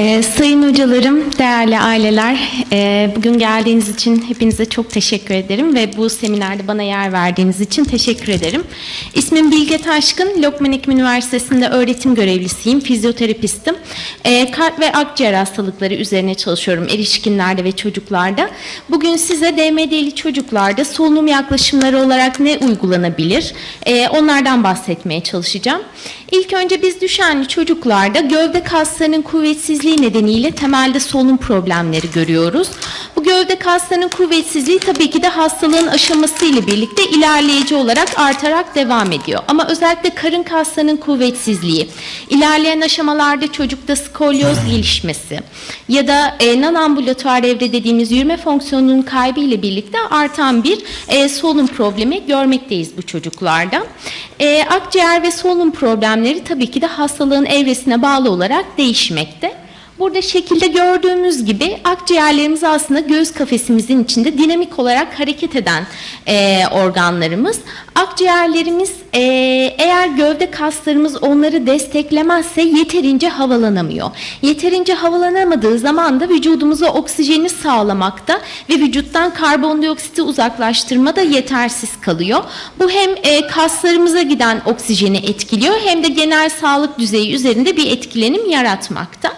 Ee, sayın hocalarım, değerli aileler, e, bugün geldiğiniz için hepinize çok teşekkür ederim ve bu seminerde bana yer verdiğiniz için teşekkür ederim. İsmim Bilge Taşkın, Lokman Hekim Üniversitesi'nde öğretim görevlisiyim, fizyoterapistim. E, kalp ve akciğer hastalıkları üzerine çalışıyorum erişkinlerde ve çocuklarda. Bugün size DMD'li çocuklarda solunum yaklaşımları olarak ne uygulanabilir, e, onlardan bahsetmeye çalışacağım. İlk önce biz düşenli çocuklarda gövde kaslarının kuvvetsizliği nedeniyle temelde solunum problemleri görüyoruz. Bu gövde kaslarının kuvvetsizliği tabii ki de hastalığın aşaması ile birlikte ilerleyici olarak artarak devam ediyor. Ama özellikle karın kaslarının kuvvetsizliği, ilerleyen aşamalarda çocukta skolyoz gelişmesi ya da e, non-ambulatuar evre dediğimiz yürüme fonksiyonunun kaybı ile birlikte artan bir e, solunum problemi görmekteyiz bu çocuklarda. E, akciğer ve solunum problemleri tabii ki de hastalığın evresine bağlı olarak değişmekte. Burada şekilde gördüğümüz gibi akciğerlerimiz aslında göğüs kafesimizin içinde dinamik olarak hareket eden e, organlarımız. Akciğerlerimiz e, eğer gövde kaslarımız onları desteklemezse yeterince havalanamıyor. Yeterince havalanamadığı zaman da vücudumuza oksijeni sağlamakta ve vücuttan karbondioksiti uzaklaştırmada yetersiz kalıyor. Bu hem e, kaslarımıza giden oksijeni etkiliyor hem de genel sağlık düzeyi üzerinde bir etkilenim yaratmakta.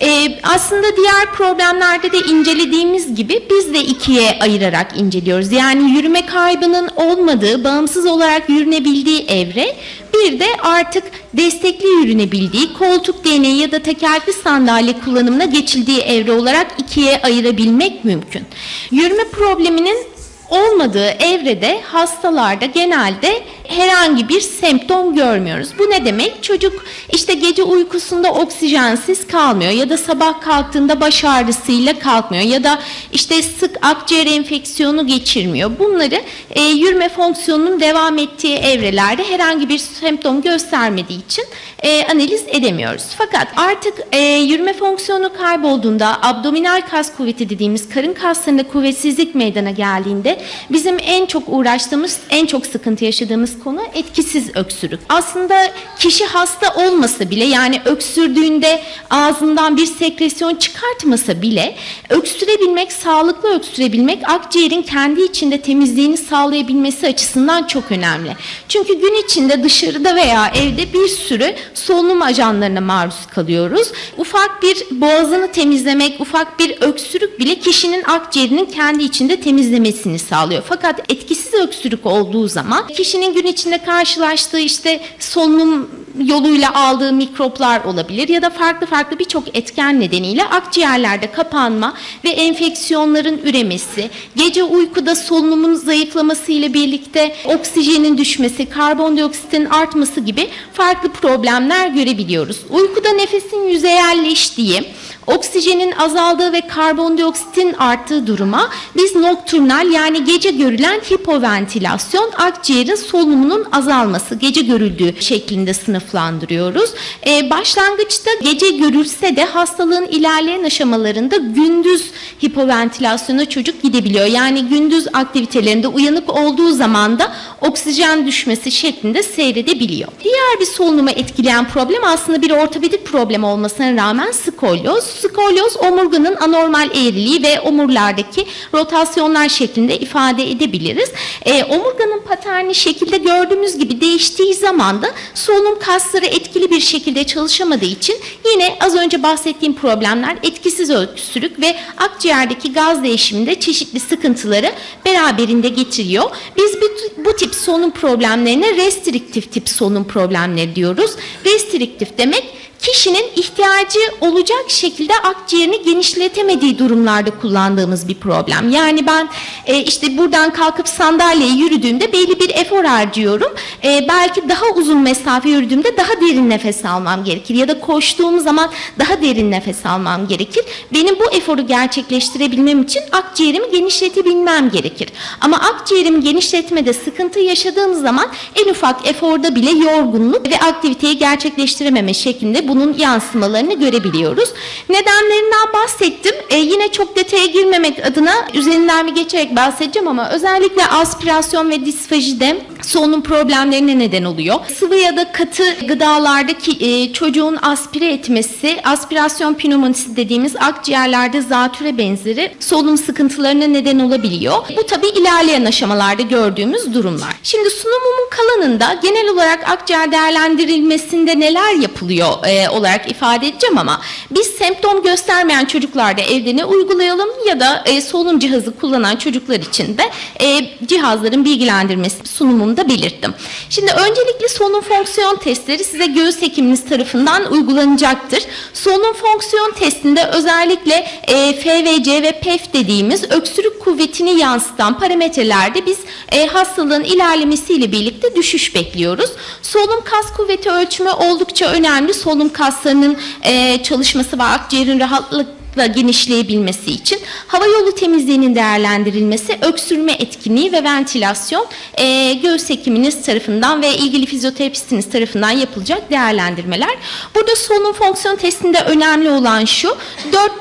Ee, aslında diğer problemlerde de incelediğimiz gibi biz de ikiye ayırarak inceliyoruz. Yani yürüme kaybının olmadığı, bağımsız olarak yürünebildiği evre, bir de artık destekli yürünebildiği, koltuk değneği ya da tekerlekli sandalye kullanımına geçildiği evre olarak ikiye ayırabilmek mümkün. Yürüme probleminin olmadığı evrede hastalarda genelde herhangi bir semptom görmüyoruz. Bu ne demek? Çocuk işte gece uykusunda oksijensiz kalmıyor ya da sabah kalktığında baş ağrısıyla kalkmıyor ya da işte sık akciğer enfeksiyonu geçirmiyor. Bunları e, yürüme fonksiyonunun devam ettiği evrelerde herhangi bir semptom göstermediği için e, analiz edemiyoruz. Fakat artık e, yürüme fonksiyonu kaybolduğunda abdominal kas kuvveti dediğimiz karın kaslarında kuvvetsizlik meydana geldiğinde bizim en çok uğraştığımız, en çok sıkıntı yaşadığımız konu etkisiz öksürük. Aslında kişi hasta olmasa bile yani öksürdüğünde ağzından bir sekresyon çıkartmasa bile öksürebilmek, sağlıklı öksürebilmek akciğerin kendi içinde temizliğini sağlayabilmesi açısından çok önemli. Çünkü gün içinde dışarıda veya evde bir sürü solunum ajanlarına maruz kalıyoruz. Ufak bir boğazını temizlemek, ufak bir öksürük bile kişinin akciğerinin kendi içinde temizlemesini sağlıyor. Fakat etkisiz öksürük olduğu zaman kişinin gün içinde karşılaştığı işte solunum yoluyla aldığı mikroplar olabilir ya da farklı farklı birçok etken nedeniyle akciğerlerde kapanma ve enfeksiyonların üremesi, gece uykuda solunumun zayıflaması ile birlikte oksijenin düşmesi, karbondioksitin artması gibi farklı problemler görebiliyoruz. Uykuda nefesin yüzeyelleştiği, oksijenin azaldığı ve karbondioksitin arttığı duruma biz nokturnal yani gece görülen hipoventilasyon akciğerin solunumunun azalması gece görüldüğü şeklinde sınıflandırıyoruz. Ee, başlangıçta gece görülse de hastalığın ilerleyen aşamalarında gündüz hipoventilasyona çocuk gidebiliyor. Yani gündüz aktivitelerinde uyanık olduğu zaman da oksijen düşmesi şeklinde seyredebiliyor. Diğer bir solunumu etkileyen problem aslında bir ortopedik problem olmasına rağmen skolyoz. Skolyoz omurganın anormal eğriliği ve omurlardaki rotasyonlar şeklinde ifade edebiliriz. E, omurganın paterni şekilde gördüğümüz gibi değiştiği zaman da solunum kasları etkili bir şekilde çalışamadığı için yine az önce bahsettiğim problemler etkisiz öksürük ve akciğerdeki gaz değişiminde çeşitli sıkıntıları beraberinde getiriyor. Biz bu, bu tip solunum problemlerine restriktif tip solunum problemleri diyoruz. Restriktif demek kişinin ihtiyacı olacak şekilde akciğerini genişletemediği durumlarda kullandığımız bir problem. Yani ben e, işte buradan kalkıp sandalyeye yürüdüğümde belli bir efor harcıyorum. E, belki daha uzun mesafe yürüdüğümde daha derin nefes almam gerekir ya da koştuğum zaman daha derin nefes almam gerekir. Benim bu eforu gerçekleştirebilmem için akciğerimi genişletebilmem gerekir. Ama akciğerimi genişletmede sıkıntı yaşadığım zaman en ufak eforda bile yorgunluk ve aktiviteyi gerçekleştirememe şeklinde bunun yansımalarını görebiliyoruz. Nedenlerinden bahsettim. E, yine çok detaya girmemek adına üzerinden bir geçerek bahsedeceğim ama özellikle aspirasyon ve disfajide solunum problemlerine neden oluyor. Sıvı ya da katı gıdalardaki e, çocuğun aspire etmesi, aspirasyon pneumonisi dediğimiz akciğerlerde zatüre benzeri solunum sıkıntılarına neden olabiliyor. Bu tabii ilerleyen aşamalarda gördüğümüz durumlar. Şimdi sunumumun kalanında genel olarak akciğer değerlendirilmesinde neler yapılıyor e, olarak ifade edeceğim ama biz semptom göstermeyen çocuklarda evde ne uygulayalım ya da e, solunum cihazı kullanan çocuklar için de e, cihazların bilgilendirmesi sunumunda belirttim. Şimdi öncelikle solunum fonksiyon testleri size göğüs hekiminiz tarafından uygulanacaktır. Solunum fonksiyon testinde özellikle e, FVC ve PEF dediğimiz öksürük kuvvetini yansıtan parametrelerde biz e, hastalığın ilerlemesiyle birlikte düşüş bekliyoruz. Solunum kas kuvveti ölçümü oldukça önemli. Solunum kaslarının e, çalışması ve akciğerin rahatlıkla genişleyebilmesi için hava yolu temizliğinin değerlendirilmesi, öksürme etkinliği ve ventilasyon e, göğüs hekiminiz tarafından ve ilgili fizyoterapistiniz tarafından yapılacak değerlendirmeler. Burada solunum fonksiyon testinde önemli olan şu,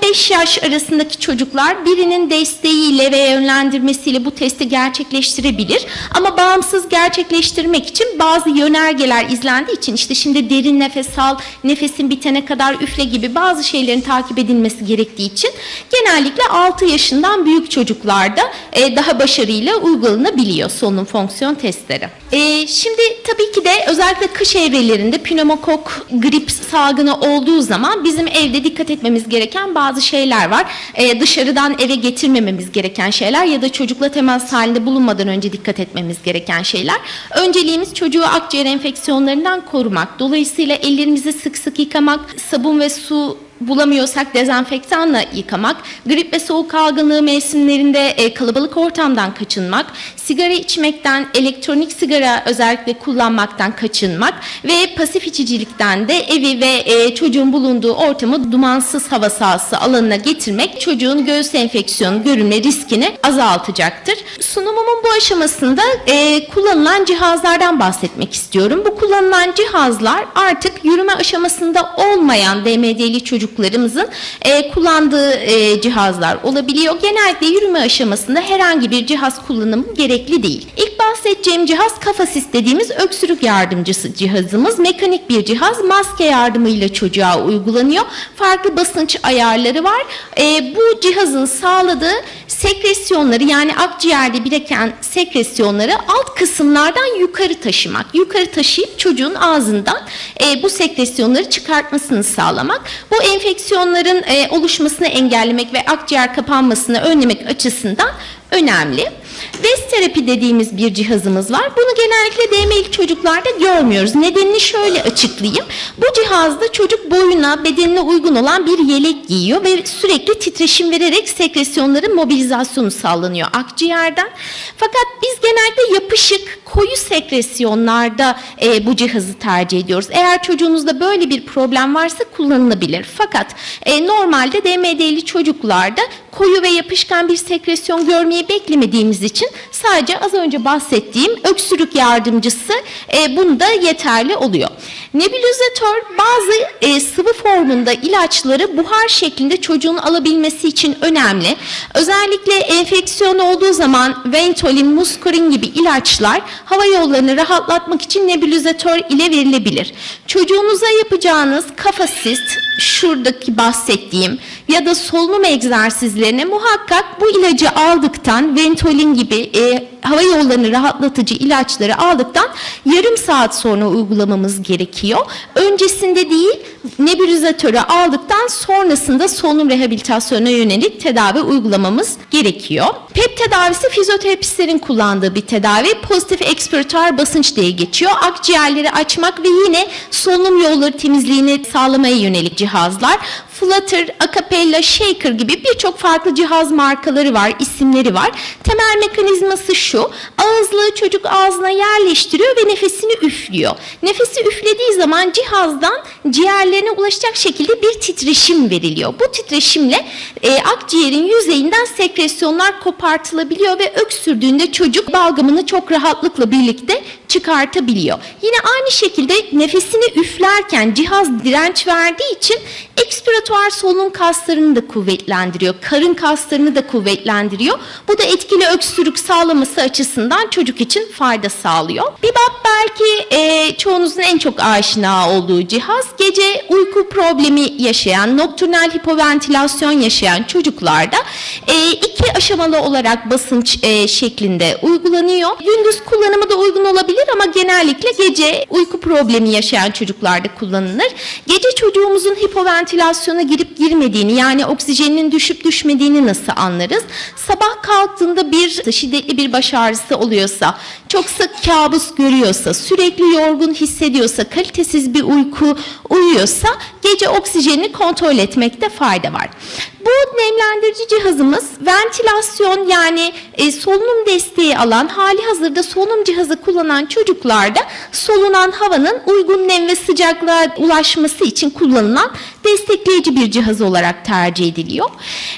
4-5 yaş arasındaki çocuklar birinin desteğiyle ve yönlendirmesiyle bu testi gerçekleştirebilir. Ama bağımsız gerçekleştirmek için bazı yönergeler izlendiği için işte şimdi derin nefes al, nefesin bitene kadar üfle gibi bazı şeylerin takip edilmesi gerektiği için genellikle 6 yaşından büyük çocuklarda e, daha başarıyla uygulanabiliyor solunum fonksiyon testleri. E, şimdi tabii ki de özellikle kış evrelerinde pneumokok grip salgını olduğu zaman bizim evde dikkat etmemiz gereken bazı şeyler var. E, dışarıdan eve getirmememiz gereken şeyler ya da çocukla temas halinde bulunmadan önce dikkat etmemiz gereken şeyler. Önceliğimiz çocuğu akciğer enfeksiyonlarından korumak. Dolayısıyla ellerimizi sık sık yıkamak, sabun ve su bulamıyorsak dezenfektanla yıkamak, grip ve soğuk algınlığı mevsimlerinde e, kalabalık ortamdan kaçınmak, sigara içmekten, elektronik sigara özellikle kullanmaktan kaçınmak ve pasif içicilikten de evi ve e, çocuğun bulunduğu ortamı dumansız hava sahası alanına getirmek çocuğun göğüs enfeksiyonu görülme riskini azaltacaktır. Sunumumun bu aşamasında e, kullanılan cihazlardan bahsetmek istiyorum. Bu kullanılan cihazlar artık yürüme aşamasında olmayan DMD'li çocuklarımızın e, kullandığı e, cihazlar olabiliyor. Genellikle yürüme aşamasında herhangi bir cihaz kullanımı gerekli değil. İlk bahsedeceğim cihaz kafasis dediğimiz öksürük yardımcısı cihazımız. Mekanik bir cihaz maske yardımıyla çocuğa uygulanıyor. Farklı basınç ayarları var. E, bu cihazın sağladığı sekresyonları yani akciğerde biriken sekresyonları alt kısımlardan yukarı taşımak. Yukarı taşıyıp çocuğun ağzından e, bu sekresyonları çıkartmasını sağlamak. Bu enfeksiyonların e, oluşmasını engellemek ve akciğer kapanmasını önlemek açısından önemli. Vest terapi dediğimiz bir cihazımız var. Bunu genellikle DM'li çocuklarda görmüyoruz. Nedenini şöyle açıklayayım. Bu cihazda çocuk boyuna, bedenine uygun olan bir yelek giyiyor ve sürekli titreşim vererek sekresyonların mobilizasyonu sağlanıyor akciğerden. Fakat biz genellikle yapışık, koyu sekresyonlarda e, bu cihazı tercih ediyoruz. Eğer çocuğunuzda böyle bir problem varsa kullanılabilir. Fakat e, normalde DMD'li çocuklarda koyu ve yapışkan bir sekresyon görmeyi beklemediğimiz için sadece az önce bahsettiğim öksürük yardımcısı e, bunda yeterli oluyor. Nebulizatör bazı e, sıvı formunda ilaçları buhar şeklinde çocuğun alabilmesi için önemli. Özellikle enfeksiyon olduğu zaman Ventolin, Muscarin gibi ilaçlar hava yollarını rahatlatmak için nebulizatör ile verilebilir. Çocuğunuza yapacağınız kafasist, şuradaki bahsettiğim ya da solunum egzersizlerine muhakkak bu ilacı aldıktan Ventolin gibi e, hava yollarını rahatlatıcı ilaçları aldıktan yarım saat sonra uygulamamız gerekiyor. Öncesinde değil nebulizatörü aldıktan sonrasında solunum rehabilitasyonuna yönelik tedavi uygulamamız gerekiyor. PEP tedavisi fizyoterapistlerin kullandığı bir tedavi. Pozitif ekspiratör basınç diye geçiyor. Akciğerleri açmak ve yine solunum yolları temizliğini sağlamaya yönelik cihazlar. Flutter, Acapella, Shaker gibi birçok farklı cihaz markaları var, isimleri var. Temel mekanizması şu, ağızlığı çocuk ağzına yerleştiriyor ve nefesini üflüyor. Nefesi üflediği zaman cihazdan ciğerlerine ulaşacak şekilde bir titreşim veriliyor. Bu titreşimle e, akciğerin yüzeyinden sekresyonlar kopartılabiliyor ve öksürdüğünde çocuk balgamını çok rahatlıkla birlikte çıkartabiliyor. Yine aynı şekilde nefesini üflerken cihaz direnç verdiği için ekspiratuar solunum kaslarını da kuvvetlendiriyor. Karın kaslarını da kuvvetlendiriyor. Bu da etkili öksürük sağlaması açısından çocuk için fayda sağlıyor. Bibap belki e, çoğunuzun en çok aşina olduğu cihaz. Gece uyku problemi yaşayan, nokturnal hipoventilasyon yaşayan çocuklarda e, iki aşamalı olarak basınç e, şeklinde uygulanıyor. Gündüz kullanımı da uygun olabilir ama genellikle gece uyku problemi yaşayan çocuklarda kullanılır. Gece çocuğumuzun hipoventilasyona girip girmediğini yani oksijeninin düşüp düşmediğini nasıl anlarız? Sabah kalktığında bir şiddetli bir baş ağrısı oluyorsa, çok sık kabus görüyorsa, sürekli yorgun hissediyorsa, kalitesiz bir uyku uyuyorsa gece oksijenini kontrol etmekte fayda var. Bu nemlendirici cihazımız ventilasyon yani e, solunum desteği alan hali hazırda solunum cihazı kullanan çocuklarda solunan havanın uygun nem ve sıcaklığa ulaşması için kullanılan destekleyici bir cihaz olarak tercih ediliyor.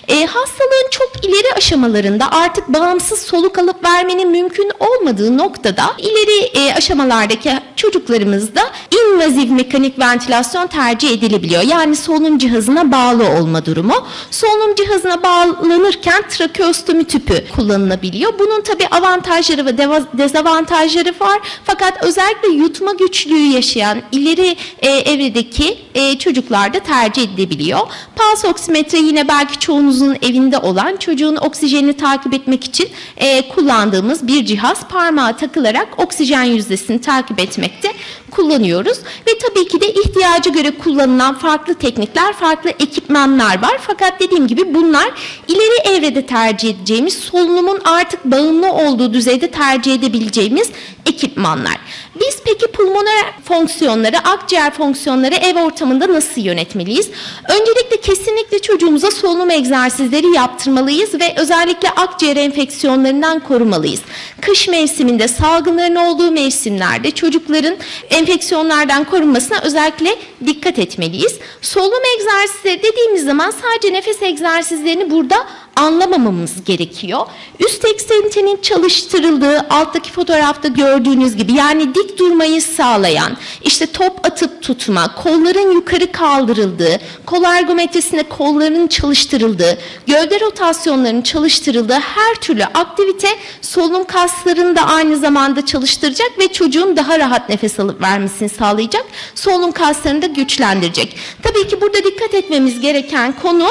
E, hastalığın çok ileri aşamalarında artık bağımsız soluk alıp vermenin mümkün olmadığı noktada ileri e, aşamalardaki çocuklarımızda invaziv mekanik ventilasyon tercih edilebiliyor. Yani solunum cihazına bağlı olma durumu. Solunum cihazına bağlanırken trakeostomi tüpü kullanılabiliyor. Bunun tabi avantajları ve dezavantajları var. Fakat özellikle yutma güçlüğü yaşayan ileri e, evredeki e, çocuklarda tercih edilebiliyor. Pulse oksimetre yine belki çoğunuzun evinde olan çocuğun oksijenini takip etmek için e, kullandığımız bir cihaz parmağa takılarak oksijen yüzdesini takip etmekte kullanıyoruz. Ve tabii ki de ihtiyaca göre kullanılan farklı teknikler, farklı ekipmanlar var. Fakat dediğim gibi bunlar ileri evrede tercih edeceğimiz, solunumun artık bağımlı olduğu düzeyde tercih edebileceğimiz ekipmanlar. Biz peki pulmoner fonksiyonları, akciğer fonksiyonları ev ortamında nasıl yönetmeliyiz? Öncelikle kesinlikle çocuğumuza solunum egzersizleri yaptırmalıyız ve özellikle akciğer enfeksiyonlarından korumalıyız. Kış mevsiminde salgınların olduğu mevsimlerde çocukların enfeksiyonlardan korunmasına özellikle dikkat etmeliyiz. Solunum egzersizleri dediğimiz zaman sadece nefes egzersizlerini burada anlamamamız gerekiyor. Üst ekstremitenin çalıştırıldığı alttaki fotoğrafta gördüğünüz gibi yani dik durmayı sağlayan, işte top atıp tutma, kolların yukarı kaldırıldığı, kol ergometrisinde kolların çalıştırıldığı, gövde rotasyonlarının çalıştırıldığı her türlü aktivite solunum kaslarını da aynı zamanda çalıştıracak ve çocuğun daha rahat nefes alıp vermesini sağlayacak. Solunum kaslarını da güçlendirecek. Tabii ki burada dikkat etmemiz gereken konu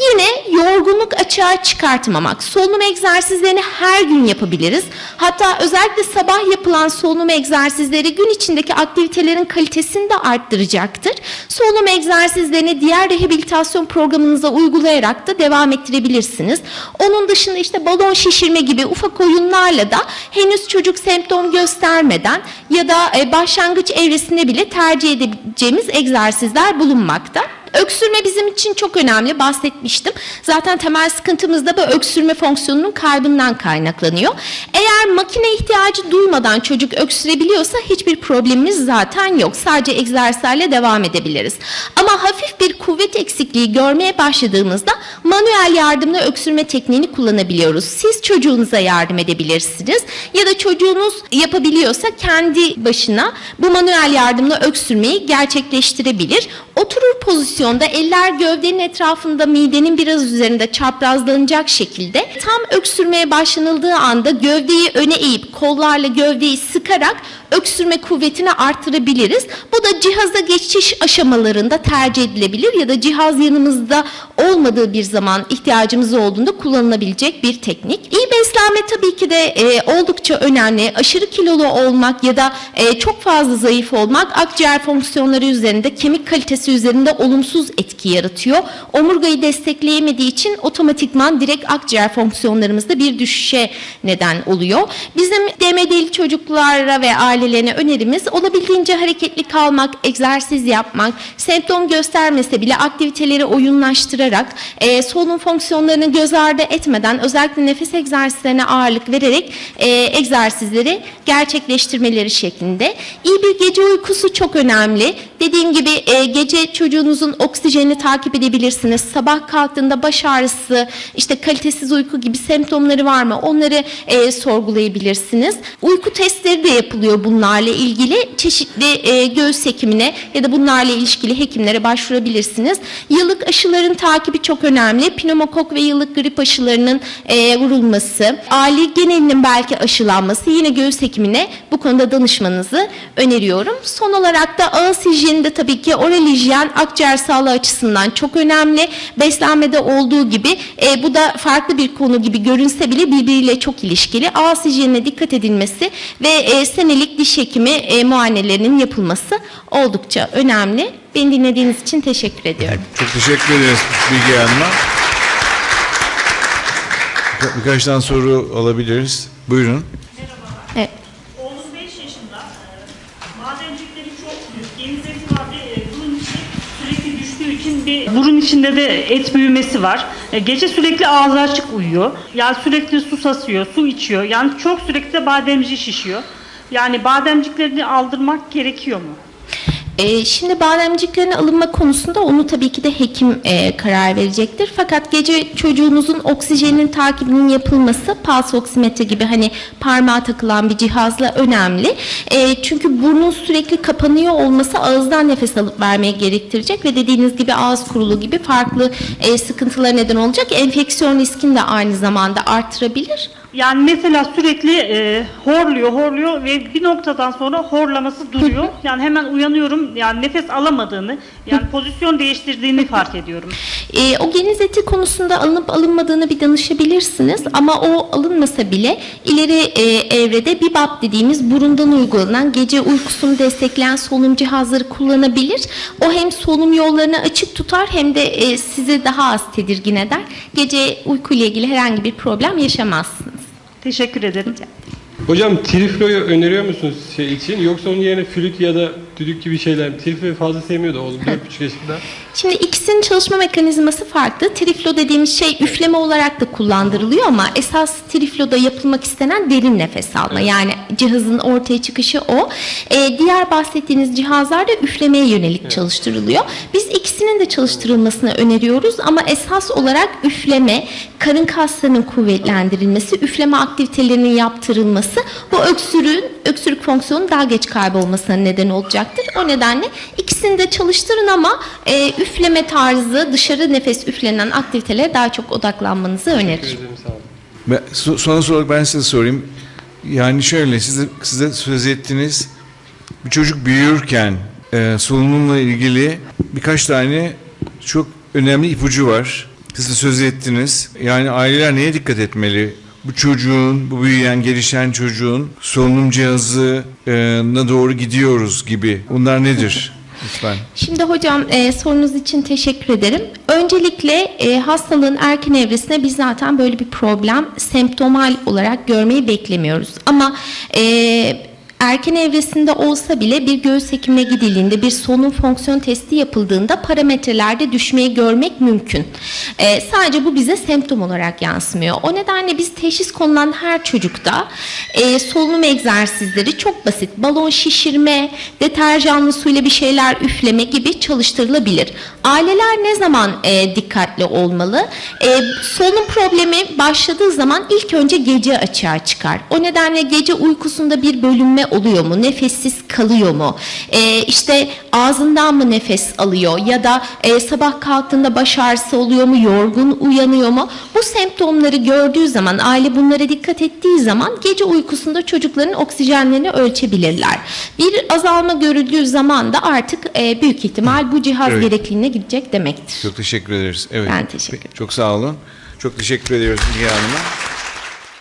Yine yorgunluk açığa çıkartmamak. Solunum egzersizlerini her gün yapabiliriz. Hatta özellikle sabah yapılan solunum egzersizleri gün içindeki aktivitelerin kalitesini de arttıracaktır. Solunum egzersizlerini diğer rehabilitasyon programınıza uygulayarak da devam ettirebilirsiniz. Onun dışında işte balon şişirme gibi ufak oyunlarla da henüz çocuk semptom göstermeden ya da e, başlangıç evresinde bile tercih edebileceğimiz egzersizler bulunmakta. Öksürme bizim için çok önemli bahsetmiştim. Zaten temel sıkıntımız da bu öksürme fonksiyonunun kaybından kaynaklanıyor. Eğer makine ihtiyacı duymadan çocuk öksürebiliyorsa hiçbir problemimiz zaten yok. Sadece egzersizlerle devam edebiliriz. Ama hafif bir kuvvet eksikliği görmeye başladığımızda manuel yardımla öksürme tekniğini kullanabiliyoruz. Siz çocuğunuza yardım edebilirsiniz ya da çocuğunuz yapabiliyorsa kendi başına bu manuel yardımla öksürmeyi gerçekleştirebilir. Oturur pozisyonda eller gövdenin etrafında midenin biraz üzerinde çaprazlanacak şekilde tam öksürmeye başlanıldığı anda gövdeyi öne eğip kollarla gövdeyi sıkarak öksürme kuvvetini artırabiliriz. Bu da cihaza geçiş aşamalarında tercih edilebilir ya da cihaz yanımızda olmadığı bir zaman ihtiyacımız olduğunda kullanılabilecek bir teknik. İyi beslenme tabii ki de e, oldukça önemli. Aşırı kilolu olmak ya da e, çok fazla zayıf olmak akciğer fonksiyonları üzerinde, kemik kalitesi üzerinde olumsuz etki yaratıyor. Omurgayı destekleyemediği için otomatikman direkt akciğer fonksiyonlarımızda bir düşüşe neden oluyor. Bizim DMD'li çocuklara ve aile ailelerine önerimiz olabildiğince hareketli kalmak, egzersiz yapmak, semptom göstermese bile aktiviteleri oyunlaştırarak, e, solunum fonksiyonlarını göz ardı etmeden özellikle nefes egzersizlerine ağırlık vererek e, egzersizleri gerçekleştirmeleri şeklinde. İyi bir gece uykusu çok önemli. Dediğim gibi e, gece çocuğunuzun oksijenini takip edebilirsiniz. Sabah kalktığında baş ağrısı, işte kalitesiz uyku gibi semptomları var mı? Onları e, sorgulayabilirsiniz. Uyku testleri de yapılıyor bunlarla ilgili. Çeşitli e, göğüs hekimine ya da bunlarla ilişkili hekimlere başvurabilirsiniz. Yıllık aşıların takibi çok önemli. Pneumokok ve yıllık grip aşılarının e, vurulması, aile genelinin belki aşılanması yine göğüs hekimine bu konuda danışmanızı öneriyorum. Son olarak da ağız hijyeni de tabii ki oral hijyen akciğer sağlığı açısından çok önemli. Beslenmede olduğu gibi e, bu da farklı bir konu gibi görünse bile birbiriyle çok ilişkili. Ağız hijyenine dikkat edilmesi ve e, senelik diş hekimi e, muayenelerinin yapılması oldukça önemli. Beni dinlediğiniz için teşekkür ediyorum. Çok teşekkür ederiz Bilge Hanım'a. Birka- Birkaç tane soru alabiliriz. Buyurun. Bir burun içinde de et büyümesi var. E, Gece sürekli ağzı açık uyuyor. Yani sürekli su sasıyor, su içiyor. Yani çok sürekli de bademciği şişiyor. Yani bademciklerini aldırmak gerekiyor mu? Ee, şimdi bademciklerin alınma konusunda onu tabii ki de hekim e, karar verecektir. Fakat gece çocuğunuzun oksijenin takibinin yapılması pulse oksimetre gibi hani parmağa takılan bir cihazla önemli. E, çünkü burnun sürekli kapanıyor olması ağızdan nefes alıp vermeye gerektirecek ve dediğiniz gibi ağız kurulu gibi farklı e, sıkıntılara neden olacak. Enfeksiyon riskini de aynı zamanda artırabilir. Yani mesela sürekli e, horluyor, horluyor ve bir noktadan sonra horlaması duruyor. Yani hemen uyanıyorum. Yani nefes alamadığını, yani pozisyon değiştirdiğini fark ediyorum. E, o geniz eti konusunda alınıp alınmadığını bir danışabilirsiniz ama o alınmasa bile ileri e, evrede BIBAP dediğimiz burundan uygulanan gece uykusunu destekleyen solunum cihazları kullanabilir. O hem solunum yollarını açık tutar hem de e, sizi daha az tedirgin eder. Gece uykuyla ilgili herhangi bir problem yaşamazsınız. Teşekkür ederim. Hocam trifloyu öneriyor musunuz şey için yoksa onun yerine flüt ya da düdük gibi şeyler mi? Trifloyu fazla sevmiyordu oğlum 4,5 yaşında. Şimdi ikisinin çalışma mekanizması farklı. Triflo dediğimiz şey üfleme olarak da kullandırılıyor ama esas trifloda yapılmak istenen derin nefes alma. Yani cihazın ortaya çıkışı o. Ee, diğer bahsettiğiniz cihazlar da üflemeye yönelik çalıştırılıyor. Biz ikisinin de çalıştırılmasını öneriyoruz ama esas olarak üfleme, karın kaslarının kuvvetlendirilmesi, üfleme aktivitelerinin yaptırılması bu öksürüğün, öksürük fonksiyonunun daha geç kaybolmasına neden olacaktır. O nedenle ikisini de çalıştırın ama e, üfleme tarzı, dışarı nefes üflenen aktivitelere daha çok odaklanmanızı öneririm. Teşekkür ederim sağ olun. Ben, so- son olarak ben size sorayım. Yani şöyle size, size söz ettiniz. Bir çocuk büyürken e, solunumla ilgili birkaç tane çok önemli ipucu var. Siz de söz ettiniz. Yani aileler neye dikkat etmeli? Bu çocuğun, bu büyüyen, gelişen çocuğun solunum cihazına doğru gidiyoruz gibi. Bunlar nedir? Lütfen. Şimdi hocam e, sorunuz için teşekkür ederim. Öncelikle e, hastalığın erken evresinde biz zaten böyle bir problem semptomal olarak görmeyi beklemiyoruz. Ama e, erken evresinde olsa bile bir göğüs hekimine gidildiğinde bir solunum fonksiyon testi yapıldığında parametrelerde düşmeyi görmek mümkün. E, sadece bu bize semptom olarak yansımıyor. O nedenle biz teşhis konulan her çocukta e, solunum egzersizleri çok basit. Balon şişirme, deterjanlı suyla bir şeyler üfleme gibi çalıştırılabilir. Aileler ne zaman e, dikkatli olmalı? E, solunum problemi başladığı zaman ilk önce gece açığa çıkar. O nedenle gece uykusunda bir bölünme oluyor mu? Nefessiz kalıyor mu? E, işte ağzından mı nefes alıyor? Ya da e, sabah kalktığında baş ağrısı oluyor mu? Yorgun uyanıyor mu? Bu semptomları gördüğü zaman, aile bunlara dikkat ettiği zaman gece uykusunda çocukların oksijenlerini ölçebilirler. Bir azalma görüldüğü zaman da artık e, büyük ihtimal bu cihaz Evet. gerekliliğine gidecek demektir. Çok teşekkür ederiz. Evet. Ben teşekkür ederim. Çok sağ olun. Çok teşekkür ediyoruz Bilge Hanım'a.